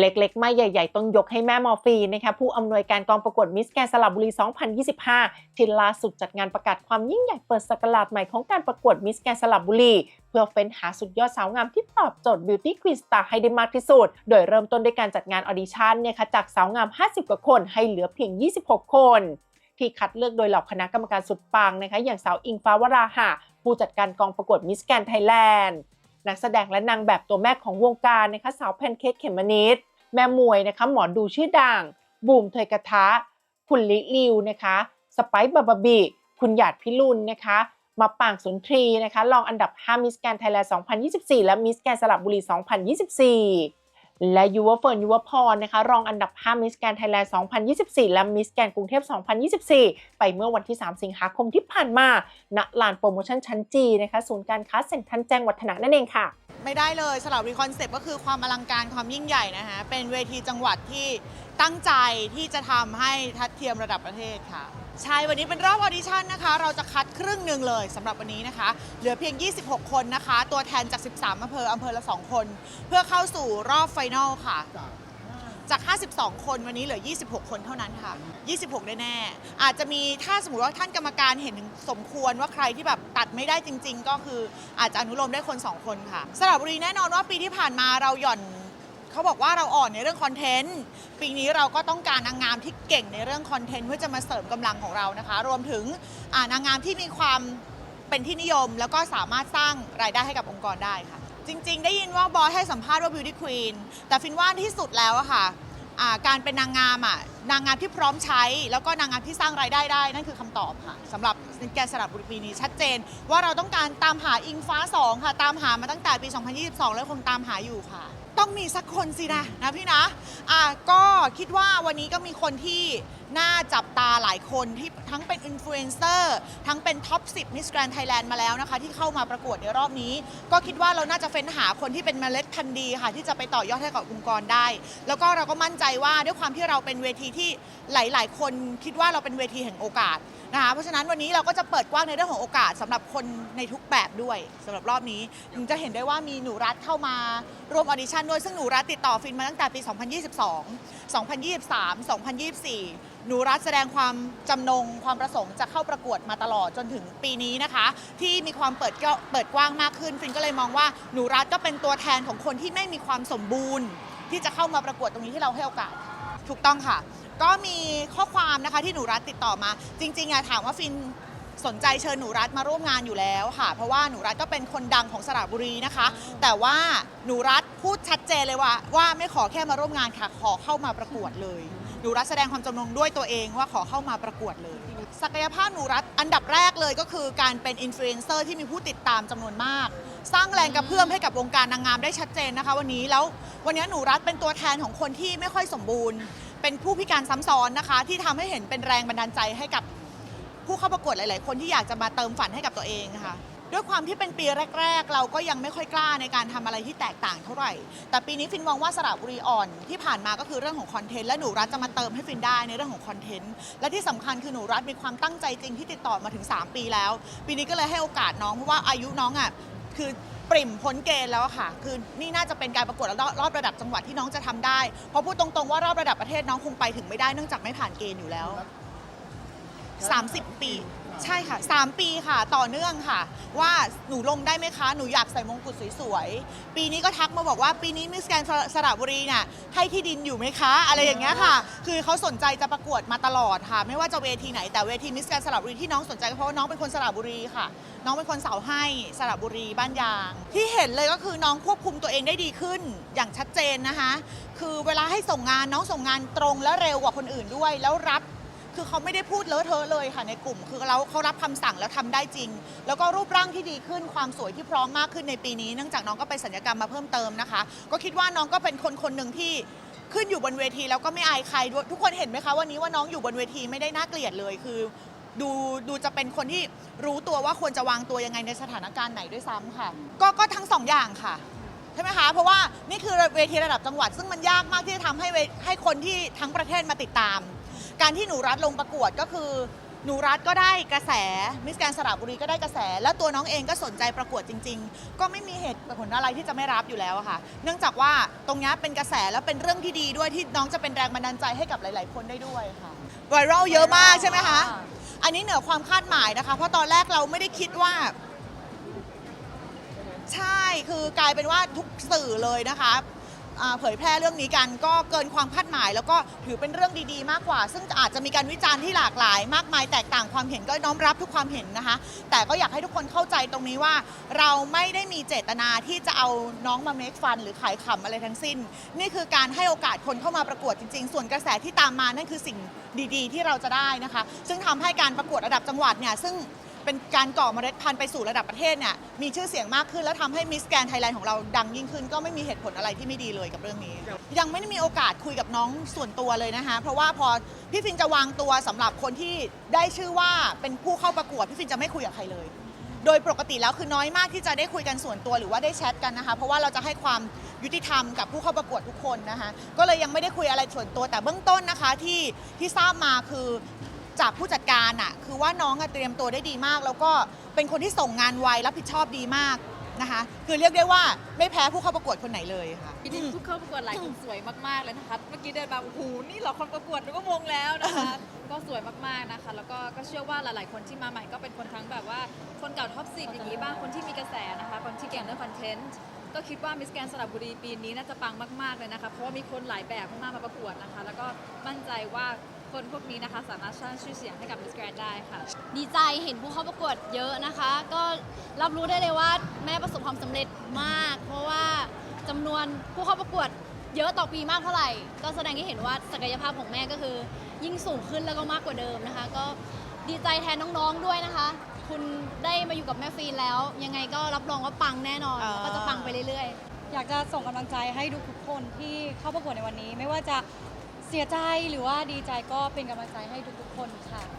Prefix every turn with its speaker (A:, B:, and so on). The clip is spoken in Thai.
A: เล็กๆ ไม่ใหญ่ ๆ ต้องยกให้แม่มอร์ฟีนะคะผู้อำนวยการกองประกวดมิสแกนสระบุรี 2025 ที่ล่าสุดจัดงานประกาศความยิ่งใหญ่เปิดสกราชใหม่ของการประกวดมิสแกนสระบุรี เพื่อเฟ้นหาสุดยอดสาวงามที่ตอบโจทย์ Beauty Queen Star ให้ได้มากที่สุด โดยเริ่มต้นด้วยการจัดงานออดิชั่นเนี่ยค่ะจากสาวงาม 50 กว่าคนให้เหลือเพียง 26 คนที่คัดเลือกโดยเหล่าคณะกรรมการสุดปังนะคะอย่างสาวอิงฟ้าวราหะผู้จัดการกองประกวดมิสแกนไทยแลนด์ นักแสดงและนางแบบตัวแม่ของวงการนะคะสาวแพนเค้กเขมนิดแม่มวยนะคะหมอดูชื่อดังบูมเทยกระทะ คุณลิลิวนะคะสไปซ์บาบาบีคุณหยาดพิรุณนะคะมาป่างสุนทรีนะคะรองอันดับ 5 มิสแกนไทยแลนด์ 2024 และมิสแกนสระบุรี 2024 และยูวเฟิร์นยูวพรนะคะ รองอันดับ 5 มิสแกนไทยแลนด์ 2024 และมิสแกนกรุงเทพ 2024 ไปเมื่อวันที่ 3 สิงหาคมที่ผ่านมา ณ ลานโปรโมชั่นชั้นจีนะคะ ศูนย์การค้าเซ็นทรัลแจ้งวัฒนะนั่นเองค่ะ
B: ไม่ได้เลยสลับรีคอนเซปต์ก็คือความอลังการความยิ่งใหญ่นะคะ เป็นเวทีจังหวัดที่ตั้งใจที่จะทำให้ทัดเทียมระดับประเทศค่ะ ใช่ วันนี้เป็นรอบออดิชั่นนะคะ เราจะคัดครึ่งหนึ่งเลยสำหรับวันนี้นะคะ เหลือเพียง 26 คนนะคะ ตัวแทนจาก 13อำเภออำเภอละ 2 คน เพื่อเข้าสู่รอบไฟนอลค่ะ จาก 52 คนวันนี้เหลือ 26 คนเท่านั้นค่ะ 26 แน่ๆอาจจะมีถ้าสมมติว่าท่านกรรมการเห็นถึงสมควรว่าใครที่แบบตัดไม่ได้จริง ๆ ก็คืออาจจะอนุโลมได้คน 2 คนค่ะสระบุรีแน่นอนว่าปีที่ผ่านมาเราหย่อน เขาบอกว่าเราอ่อนในเรื่องคอนเทนต์ ปีนี้เราก็ต้องการนางงามที่เก่งในเรื่องคอนเทนต์เพื่อจะมาเสริมกำลังของเรานะคะ รวมถึงนางงามที่มีความเป็นที่นิยม แล้วก็สามารถสร้างรายได้ให้กับองค์กรได้ค่ะ จริง ๆ ได้ยินว่าบอสให้สัมภาษณ์ว่า beauty queen แต่ฟินว่าที่สุดแล้วอะค่ะการเป็นนางงามอะนางงามที่พร้อมใช้ แล้วก็นางงามที่สร้างรายได้ได้ นั่นคือคำตอบค่ะสำหรับแกนสระบุรีปีนี้ชัดเจน ว่าเราต้องการตามหาอิงฟ้า 2 ค่ะ ตามหามาตั้งแต่ปี 2022 แล้วคงตามหาอยู่ค่ะ ต้องมีสักคนสินะนะพี่นะอะก็คิดว่าวันนี้ก็มีคนที่น่าจับตาหลายคนที่ทั้งเป็นอินฟลูเอนเซอร์ทั้งเป็นท็อป 10 Miss Grand Thailand มาแล้วนะคะ ที่เข้ามาประกวดในรอบนี้ ก็คิดว่าเราน่าจะเฟ้นหาคนที่เป็นเมล็ดพันธุ์ดีค่ะ ที่จะไปต่อยอดให้กับองค์กรได้ แล้วก็เราก็มั่นใจว่าด้วยความที่เราเป็นเวทีที่หลาย ๆ คนคิดว่าเราเป็นเวทีแห่งโอกาสนะคะเพราะฉะนั้นวันนี้เราก็จะเปิดกว้างในเรื่องของโอกาสสำหรับคนในทุกแบบด้วยสำหรับรอบนี้ถึงจะเห็นได้ว่ามีหนูรัฐเข้ามาร่วมออดิชั่นด้วยซึ่งหนูรัฐติดต่อฟินมาตั้งแต่ปี 2022 2023 2024 หนูรัฐแสดงความจำนงความประสงค์จะเข้าประกวดมาตลอดจนถึงปีนี้นะคะ ที่มีความเปิดก็เปิดกว้างมากขึ้น ฟินก็เลยมองว่าหนูรัฐก็เป็นตัวแทนของคนที่ไม่มีความสมบูรณ์ ที่จะเข้ามาประกวดตรงนี้ที่เราให้โอกาสถูกต้องค่ะ ก็มีข้อความนะคะที่หนูรัฐติดต่อมา จริงๆอะถามว่าฟิน สนใจเชิญหนูรัฐมาร่วมงานอยู่แล้วค่ะ เพราะว่าหนูรัฐก็เป็นคนดังของสระบุรีนะคะ แต่ว่าหนูรัฐพูดชัดเจนเลยว่า ว่าไม่ขอแค่มาร่วมงานค่ะ ขอเข้ามาประกวดเลย หนูรัฐแสดงความจำนงด้วยตัวเองว่าขอเข้ามาประกวดเลย ศักยภาพหนูรัฐอันดับแรกเลยก็คือการเป็นอินฟลูเอนเซอร์ที่มีผู้ติดตามจำนวนมาก สร้างแรงกระเพื่อมให้กับวงการนางงามได้ชัดเจนนะคะ วันนี้แล้ววันนี้หนูรัฐเป็นตัวแทนของคนที่ไม่ค่อยสมบูรณ์ เป็นผู้พิการซ้ำซ้อนนะคะ ที่ทำให้เห็นเป็นแรงบันดาลใจให้กับ ผู้เข้าประกวดหลาย ๆ คนที่อยากจะมาเติมฝันให้กับตัวเองค่ะ ด้วยความที่เป็นปีแรก ๆ เราก็ยังไม่ค่อยกล้าในการทำอะไรที่แตกต่างเท่าไหร่ แต่ปีนี้ฟินมองว่าสระบุรีอ่อนที่ผ่านมาก็คือเรื่องของคอนเทนต์และหนูรัฐจะมาเติมให้ฟินได้ในเรื่องของคอนเทนต์และที่สำคัญคือหนูรัฐมีความตั้งใจจริงที่ติดต่อมาถึง 3 ปีแล้ว ปีนี้ก็เลยให้โอกาสน้องเพราะว่าอายุน้องอะคือปริ่มพ้นเกณฑ์แล้วอะค่ะ คือนี่น่าจะเป็นการประกวดรอบรอบระดับจังหวัดที่น้องจะทำได้เพราะพูดตรงๆว่ารอบระดับประเทศน้องคงไปถึงไม่ได้เนื่องจากไม่ผ่านเกณฑ์อยู่แล้ว 30 ปี ใช่ค่ะ 3 ปีค่ะ ต่อเนื่องค่ะ ว่าหนูลงได้ไหมคะ หนูอยากใส่มงกุฎสวยๆ ปีนี้ก็ทักมาบอกว่าปีนี้มิสแกนสระบุรีเนี่ยให้ที่ดินอยู่ไหมคะ อะไรอย่างเงี้ยค่ะ คือเขาสนใจจะประกวดมาตลอดค่ะ ไม่ว่าจะเวทีไหนแต่เวทีมิสแกนสระบุรีที่น้องสนใจก็เพราะว่าน้องเป็นคนสระบุรีค่ะ น้องเป็นคนเสาให้สระบุรีบ้านยาง ที่เห็นเลยก็คือน้องควบคุมตัวเองได้ดีขึ้นอย่างชัดเจนนะคะ คือเวลาให้ส่งงานน้องส่งงานตรงและเร็วกว่าคนอื่นด้วย แล้วรับ คือเขาไม่ได้พูดเลอะเทอะเลยค่ะในกลุ่ม คือเราเขารับคำสั่งแล้วทำได้จริง แล้วก็รูปร่างที่ดีขึ้นความสวยที่พร้อมมากขึ้นในปีนี้เนื่องจากน้องก็ไปสัญญกรรมมาเพิ่มเติมนะคะ ก็คิดว่าน้องก็เป็นคนคนหนึ่งที่ขึ้นอยู่บนเวทีแล้วก็ไม่อายใครด้วยทุกคนเห็นไหมคะวันนี้ว่าน้องอยู่บนเวทีไม่ได้น่าเกลียดเลยคือ ดูดูจะเป็นคนที่รู้ตัวว่าควรจะวางตัวยังไงในสถานการณ์ไหนด้วยซ้ำค่ะ ก็ก็ทั้งสองอย่างค่ะใช่ไหมคะเพราะว่านี่คือเวทีระดับจังหวัด ซึ่งมันยากมากที่จะทำให้ให้คนที่ทั้งประเทศมาติดตาม การที่หนูรัฐลงประกวดก็คือ หนูรัฐก็ได้กระแสมิสแกนสระบุรีก็ได้กระแส แล้วตัวน้องเองก็สนใจประกวดจริง ๆ ก็ไม่มีเหตุผลอะไรที่จะไม่รับอยู่แล้วอะค่ะ เนื่องจากว่าตรงเนี้ยเป็นกระแสแล้วเป็นเรื่องที่ดีด้วยที่น้องจะเป็นแรงบันดาลใจให้กับหลาย ๆ คนได้ด้วยค่ะไวรัลเยอะมากใช่ไหมคะอันนี้เหนือความคาดหมายนะคะ เพราะตอนแรกเราไม่ได้คิดว่าใช่คือกลายเป็นว่าทุกสื่อเลยนะคะอ่า เผยแพร่เรื่องนี้กันก็เกินความคาดหมาย แล้วก็ถือเป็นเรื่องดีๆ มากกว่า ซึ่งอาจจะมีการวิจารณ์ที่หลากหลาย มากมายแตกต่างความเห็นก็น้อมรับทุกความเห็นนะคะ แต่ก็อยากให้ทุกคนเข้าใจตรงนี้ว่า เราไม่ได้มีเจตนาที่จะเอาน้องมาเมคฟันหรือขายขำอะไรทั้งสิ้น นี่คือการให้โอกาสคนเข้ามาประกวดจริง ๆ ส่วนกระแสที่ตามมานั่นคือสิ่งดีๆ ที่เราจะได้นะคะ ซึ่งทำให้การประกวดระดับจังหวัดเนี่ยซึ่ง เป็นการก่อเมล็ดพันธุ์ไปสู่ระดับประเทศเนี่ยมีชื่อเสียงมากขึ้น แล้วทำให้มิสแกนไทยแลนด์ของเราดังยิ่งขึ้น ก็ไม่มีเหตุผลอะไรที่ไม่ดีเลยกับเรื่องนี้ ยังไม่ได้มีโอกาสคุยกับน้องส่วนตัวเลยนะคะ เพราะว่าพอพี่ฟินจะวางตัวสำหรับคนที่ได้ชื่อว่าเป็นผู้เข้าประกวดพี่ฟินจะไม่คุยกับใครเลย โดยปกติแล้วคือน้อยมากที่จะได้คุยกันส่วนตัวหรือว่าได้แชทกันนะคะ เพราะว่าเราจะให้ความยุติธรรมกับผู้เข้าประกวดทุกคนนะคะ ก็เลยยังไม่ได้คุยอะไรส่วนตัวแต่เบื้องต้นนะคะที่ที่ทราบมาคือ จากผู้จัดการอะคือว่าน้องอะเตรียมตัวได้ดีมาก แล้วก็เป็นคนที่ส่งงานไวรับผิดชอบดีมากนะคะ คือเรียกได้ว่าไม่แพ้ผู้เข้าประกวดคนไหนเลยค่ะ
C: จริงๆทุกเข้าประกวดหลายคนสวยมากๆเลยนะคะเมื่อกี้เดินมาโอ้โหนี่เหรอคนประกวดหนูก็มงแล้วนะคะ ก็สวยมากๆนะคะ แล้วก็ก็เชื่อว่าหลายๆคนที่มาใหม่ก็เป็นคนทั้งแบบว่าคนเก่าท็อปสิอย่างนี้บ้างคนที่มีกระแสนะคะคนที่เก่งเรื่องคอนเทนต์ก็คิดว่ามิสแกนสระบุรีปีนี้น่าจะปังมากๆเลยนะคะเพราะว่ามีคนหลายแบบมากๆมาประกวดนะคะ แล้วก็มั่นใจว่า คนพวกนี้นะคะ สามารถสร้างชื่อเสียงให้กับมิสแกนได้ค่ะ
D: ดีใจเห็นผู้เข้าประกวดเยอะนะคะ ก็รับรู้ได้เลยว่าแม่ประสบความสำเร็จมาก เพราะว่าจำนวนผู้เข้าประกวดเยอะต่อปีมากเท่าไหร่ ก็แสดงให้เห็นว่าศักยภาพของแม่ก็คือ ยิ่งสูงขึ้นแล้วก็มากกว่าเดิมนะคะ ก็ดีใจแทนน้องๆด้วยนะคะ คุณได้มาอยู่กับแม่ฟีนแล้ว ยังไงก็รับรองว่าปังแน่นอน
B: อ่า
D: แล้วก็จะปังไปเรื่อยๆ
E: อยากจะส่งกำลังใจให้ทุกๆคนที่เข้าประกวดในวันนี้ ไม่ว่าจะ เสียใจหรือว่าดีใจก็เป็นกำลังใจให้ทุกๆคนค่ะ